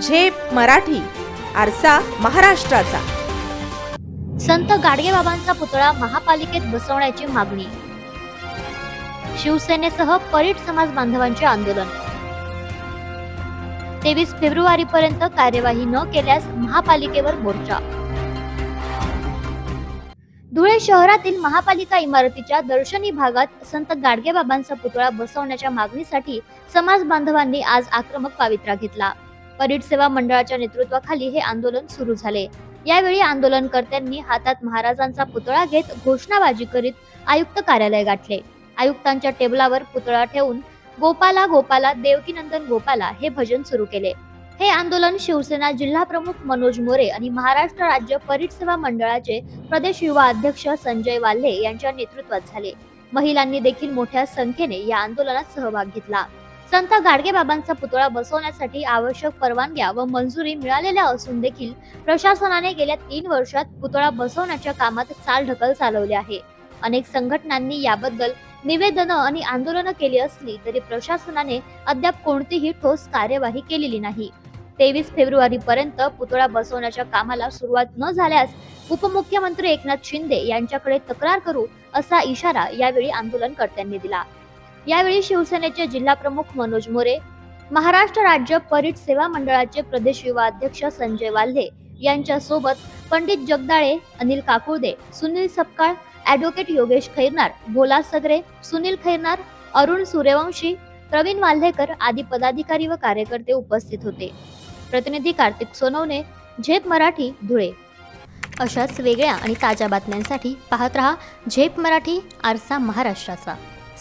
झेप मराठी आरसा महाराष्ट्राचा. संत गाडगेबाबांचा पुतळा महापालिकेत बसवण्याची मागणी. शिवसेनेसह परीट समाज बांधवांचे आंदोलन. तेवीस फेब्रुवारी पर्यंत कार्यवाही न केल्यास महापालिकेवर मोर्चा. धुळे शहरातील महापालिका इमारतीच्या दर्शनी भागात संत गाडगेबाबांचा पुतळा बसवण्याच्या मागणीसाठी समाज बांधवांनी आज आक्रमक पावित्रा घेतला. परीट सेवा मंडळाच्या नेतृत्वाखाली हे आंदोलन सुरू झाले. यावेळी आंदोलनकर्त्यांनी हातात महाराजांचा पुतळा घेत घोषणाबाजी करीत आयुक्त कार्यालय गाठले. आयुक्तांच्या टेबलावर पुतळा ठेवून गोपाला गोपाला देवकीनंदन गोपाला हे भजन सुरू केले. हे आंदोलन शिवसेना जिल्हा प्रमुख मनोज मोरे आणि महाराष्ट्र राज्य परीट सेवा मंडळाचे प्रदेश युवा अध्यक्ष संजय वाल्हे यांच्या नेतृत्वात झाले. महिलांनी देखील मोठ्या संख्येने या आंदोलनात सहभाग घेतला. संत गाडगेबाबांचा पुतळा बसवण्यासाठी आवश्यक परवानग्या व मंजुरी मिळालेल्या असून देखील प्रशासनाने गेल्या तीन वर्षात पुतळा बसवण्याच्या कामात चालढकल चालवली आहे. अनेक संघटनांनी याबद्दल निवेदनं आणि आंदोलनं केली असली तरी प्रशासनाने अद्याप कोणतीही ठोस कार्यवाही केलेली नाही. तेवीस फेब्रुवारी पर्यंत पुतळा बसवण्याच्या कामाला सुरुवात न झाल्यास उपमुख्यमंत्री एकनाथ शिंदे यांच्याकडे तक्रार करू असा इशारा यावेळी आंदोलनकर्त्यांनी दिला. यावेळी शिवसेनेचे जिल्हा प्रमुख मनोज मोरे महाराष्ट्र राज्य परीट सेवा मंडळाचे प्रदेश युवा अध्यक्ष संजय वाल्हे यांच्यासोबत पंडित जगदाळे अनिल काकुळदे सुनील सपकाळ ॲडव्होकेट योगेश खैरनार भोला सगरे सुनील खैरनार अरुण सूर्यवंशी प्रवीण वाल्हेकर आदी पदाधिकारी व कार्यकर्ते उपस्थित होते. प्रतिनिधी कार्तिक सोनवणे झेप मराठी धुळे. अशाच वेगळ्या आणि ताज्या बातम्यांसाठी पाहत रहा झेप मराठी आरसा महाराष्ट्राचा.